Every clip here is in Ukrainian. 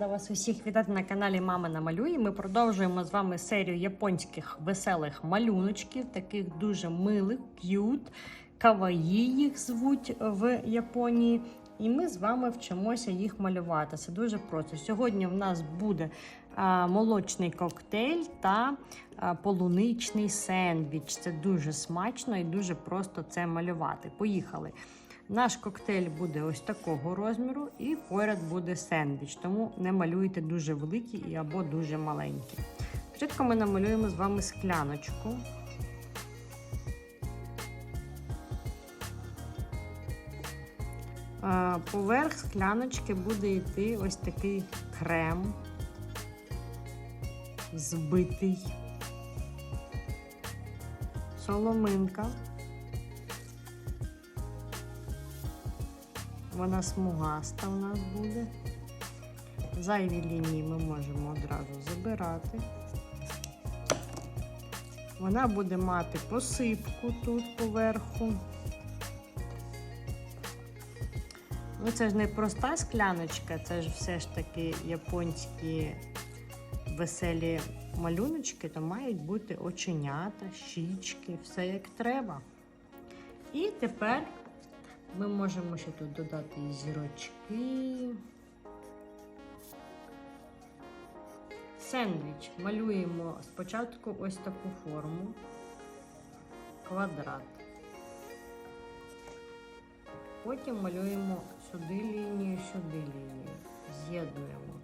рада вас усіх вітати на каналі Мама намалює. Ми продовжуємо з вами серію японських веселих малюночків, таких дуже милих, к'ют, каваї їх звуть в Японії. І ми з вами вчимося їх малювати. Це дуже просто. Сьогодні в нас буде а, молочний коктейль та а, полуничний сендвіч. Це дуже смачно і дуже просто це малювати. Поїхали. Наш коктейль буде ось такого розміру, і поряд буде сендвіч. Тому не малюйте дуже великі або дуже маленькі. Спочатку ми намалюємо з вами скляночку. Поверх скляночки буде йти ось такий крем збитий, соломинка. Вона смугаста у нас буде. Зайві лінії ми можемо одразу забирати. Вона буде мати посипку тут поверху. Ну, це ж не проста скляночка, це ж все ж таки японські веселі малюночки, то мають бути оченята, щічки, все як треба. І тепер ми можемо ще тут додати і зірочки. Сендвіч малюємо спочатку ось таку форму, квадрат. Потім малюємо сюди лінію, сюди лінію, з'єднуємо,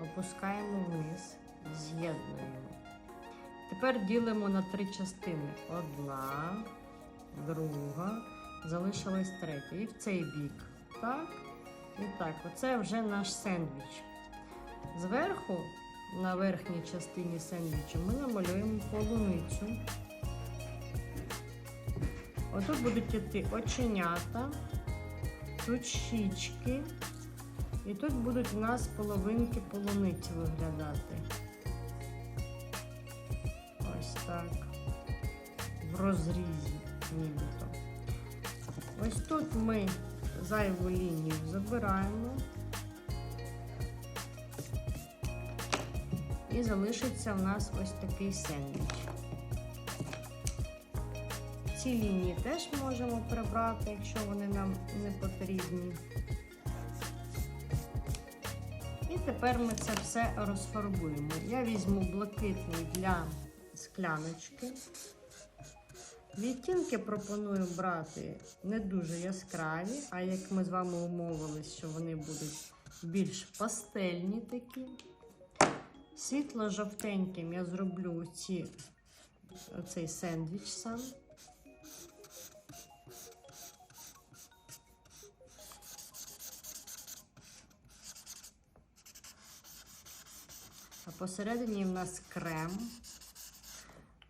опускаємо вниз, з'єднуємо. Тепер ділимо на три частини. Одна, друга, залишилась третя. І в цей бік. Так, і так. Оце вже наш сендвіч. Зверху, на верхній частині сендвічу, ми намалюємо полуницю. Отут будуть йти оченята, тут щічки, і тут будуть у нас половинки полуниці виглядати. Ось так. В розрізі нібито. Ось тут ми зайву лінію забираємо. І залишиться в нас ось такий сендвіч. Ці лінії теж можемо прибрати, якщо вони нам не потрібні. І тепер ми це все розфарбуємо. Я візьму блакитний для скляночки. Відтінки пропоную брати не дуже яскраві, а як ми з вами умовились, що вони будуть більш пастельні такі. Світло-жовтеньким я зроблю ці, оцей сендвіч сам. А посередині в нас крем.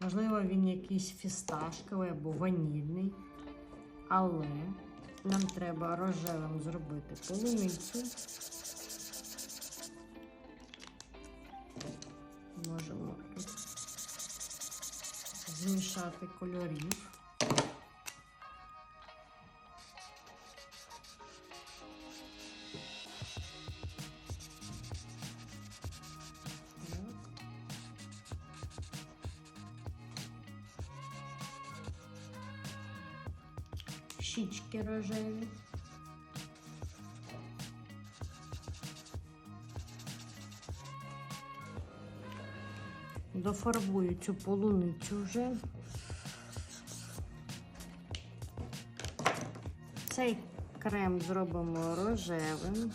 Можливо, він якийсь фісташковий або ванільний. Але нам треба рожевим зробити полуницю. Можемо тут змішати кольорів. Щічки рожеві. Дофарбую цю полуницю вже. Цей крем зробимо рожевим.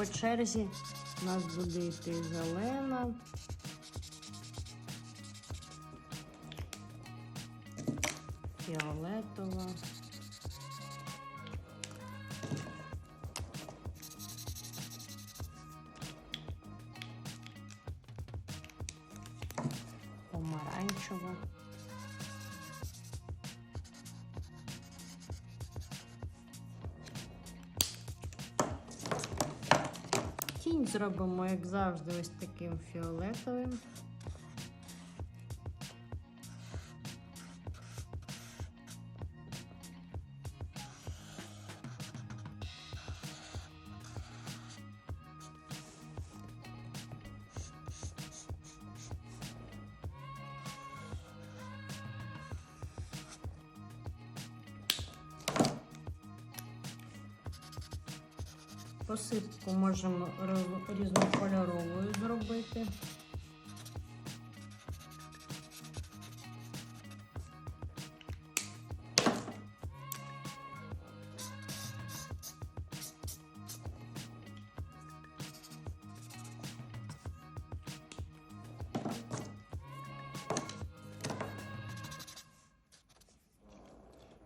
По черзі нас буде йти зелена. Фіолетова. помаранчева. Тінь зробимо, як завжди, ось таким фіолетовим. Посипку можемо різнокольоровою зробити.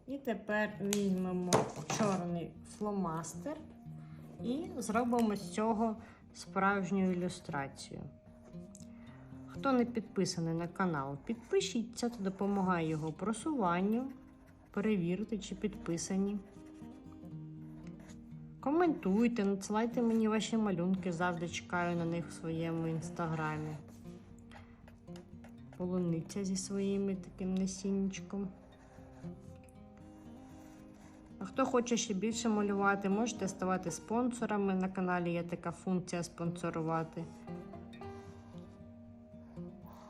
І тепер візьмемо чорний фломастер і зробимо з цього справжню ілюстрацію. Хто не підписаний на канал, підпишіться, це допомагає його просуванню. Перевірте, чи підписані. Коментуйте, надсилайте мені ваші малюнки, завжди чекаю на них в своєму інстаграмі. Полуниця зі своїм таким насінничком. Хто хоче ще більше малювати, можете ставати спонсорами. На каналі є така функція спонсорувати.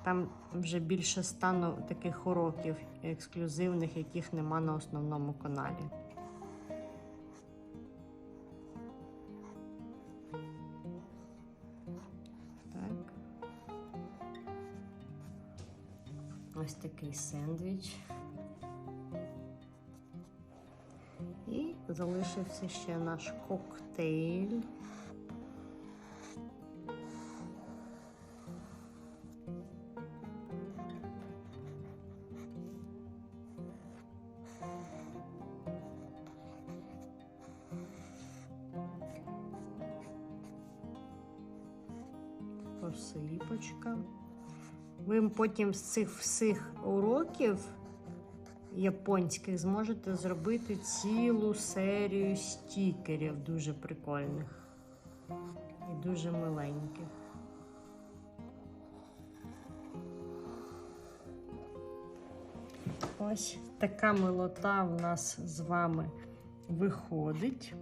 Там вже більше стану таких уроків ексклюзивних, яких нема на основному каналі. Так. Ось такий сендвіч. Залишився ще наш коктейль. Посипочка. Ви потім з цих всіх уроків японських зможете зробити цілу серію стікерів дуже прикольних і дуже миленьких. Ось така милота в нас з вами виходить.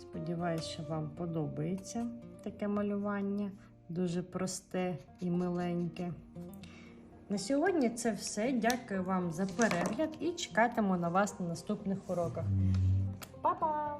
Сподіваюсь, що вам подобається таке малювання, дуже просте і миленьке. На сьогодні це все. Дякую вам за перегляд і чекатиму на вас на наступних уроках. Па-па!